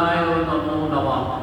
なようなものは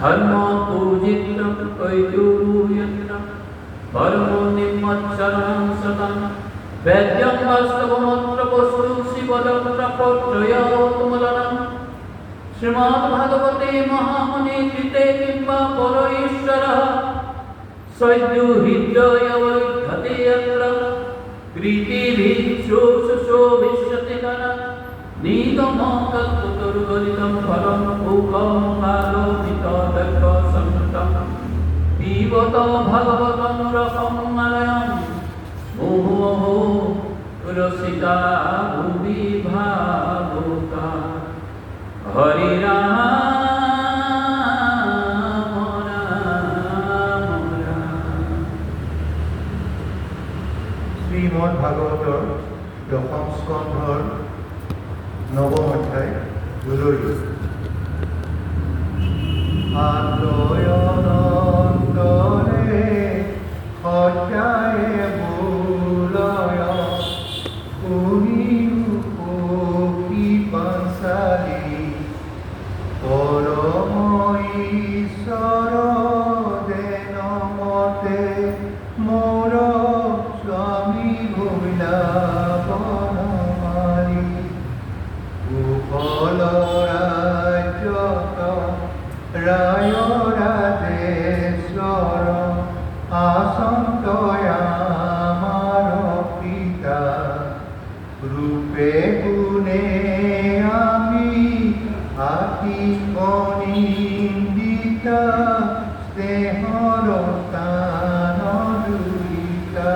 धर्म पूजितं कैतुर्यत्र परमो निम्मत्सरणं सतं वेद्यं वास्तवमत्र वस्तु शिवदत्र पत्रयोत्मलनम् श्रीमद्भगवते महामुने कृते किंवा परो ईश्वरः सद्युहृदयवैधते यत्र कृतिभिः शोषशोभिष्यते नर नीतमकल्पतरुगलितं फलं भूकं कालोमितदर्भसंहृतं पिबत भगवतं रसं मलयं मुहुः रसिका भुवि भावुका হরি রাম রাম রাম শ্রীমদ ভাগৱতৰ দশম স্কন্ধৰ নৱম অধ্যায় দুলৰি আত্ময়নন্দৰে রূপে আমি আতি অনিন্দিতা স্নেহর স্থান দুইতা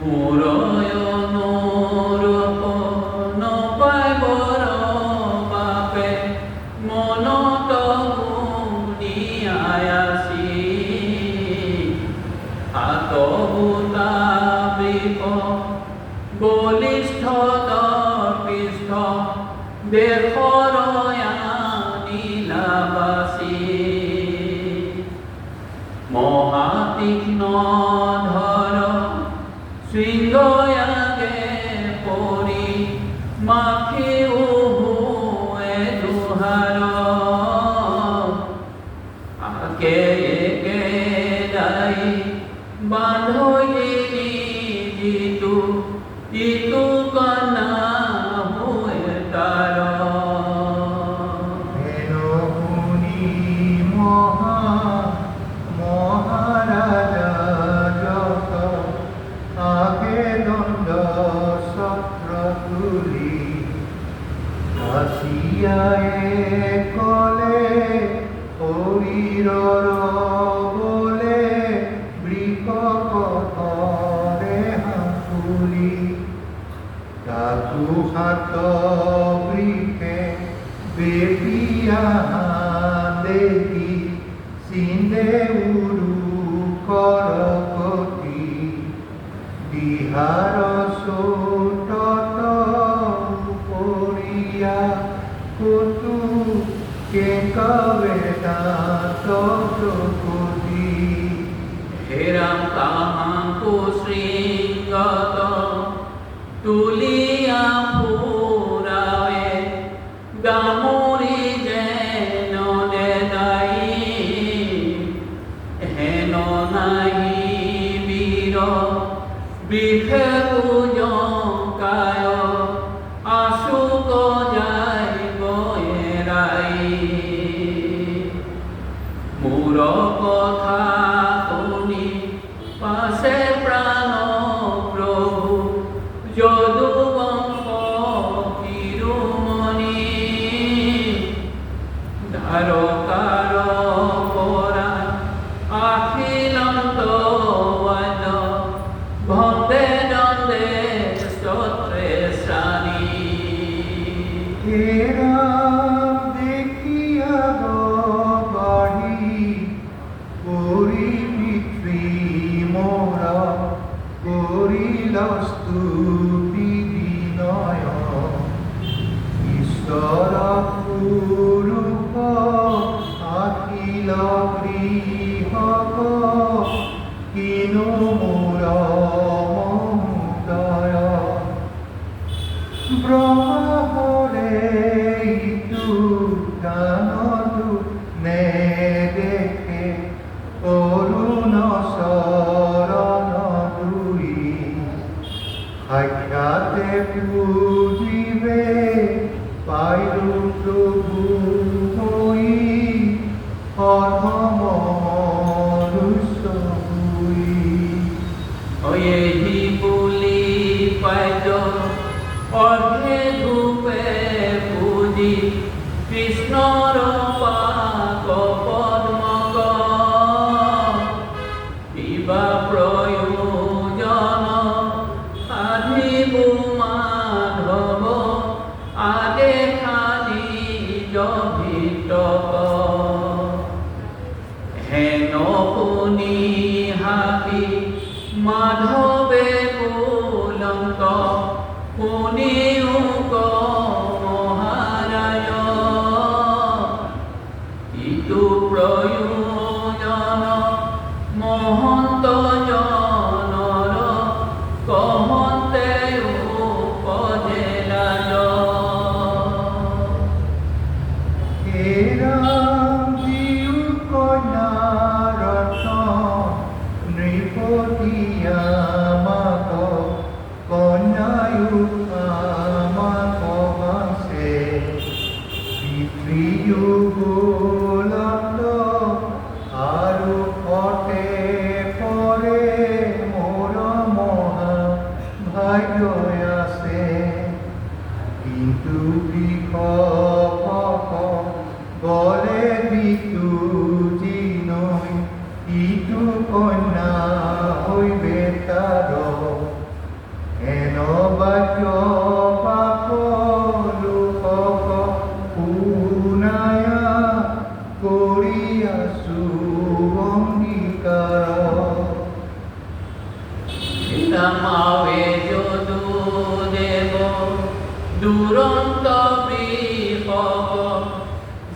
মুরয়নোরূপ দর্পিষ্ঠ দেশরয়া নীলাবাসী মহাতীক্ষ্ণ ধর শৃঙ্গয়াগে আসিয়ায়ে কলে শরীৰৰ বলে বৃক পথৰে হাঁকুলি তাকু হাত বৃক্ষে বেপিয়া দেখি চিন্দে উৰু কৰকতি বিহাৰ চোটত কে কবে কত কোটি হেরাম কাহাকু শ্রীগত তুলিয়া পুরাবে গামরি যেন দেদাই হেন নাহি বীর বিখেত Hej! Hallelujah.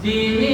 Tini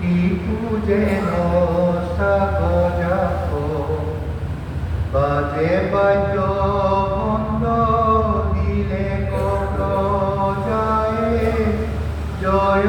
কি পূজে সাগজা বাজে বাজ মন্দ দিলে জয়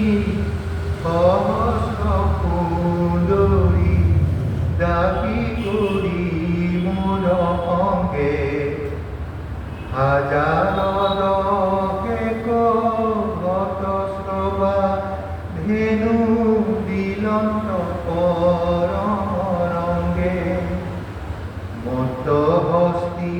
কি করি মোর অঙ্গে হাজার গত শ্রবা ধেনু দিলন্ত পরম রঙ্গে মত হস্তি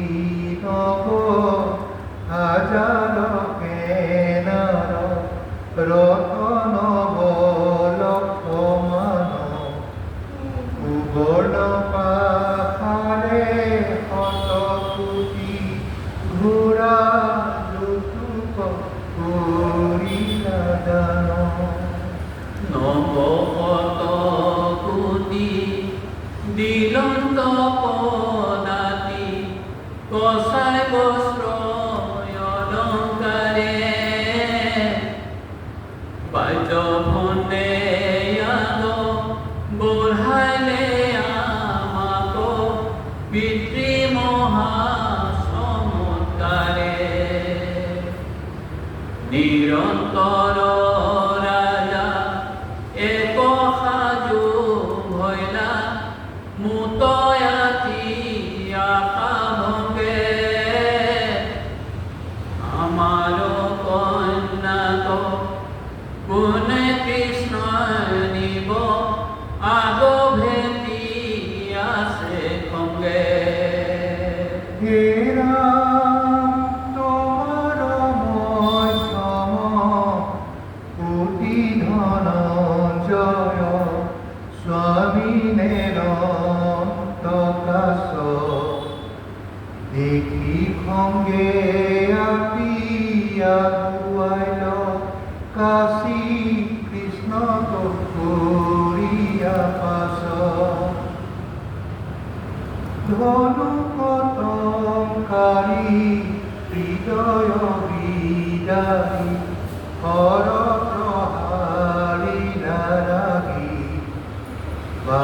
দিলন্ত পদাতি কষাই বস ধনুকতঙ্কারী হৃদয় বিদারী হর প্রহারী নারাগী বা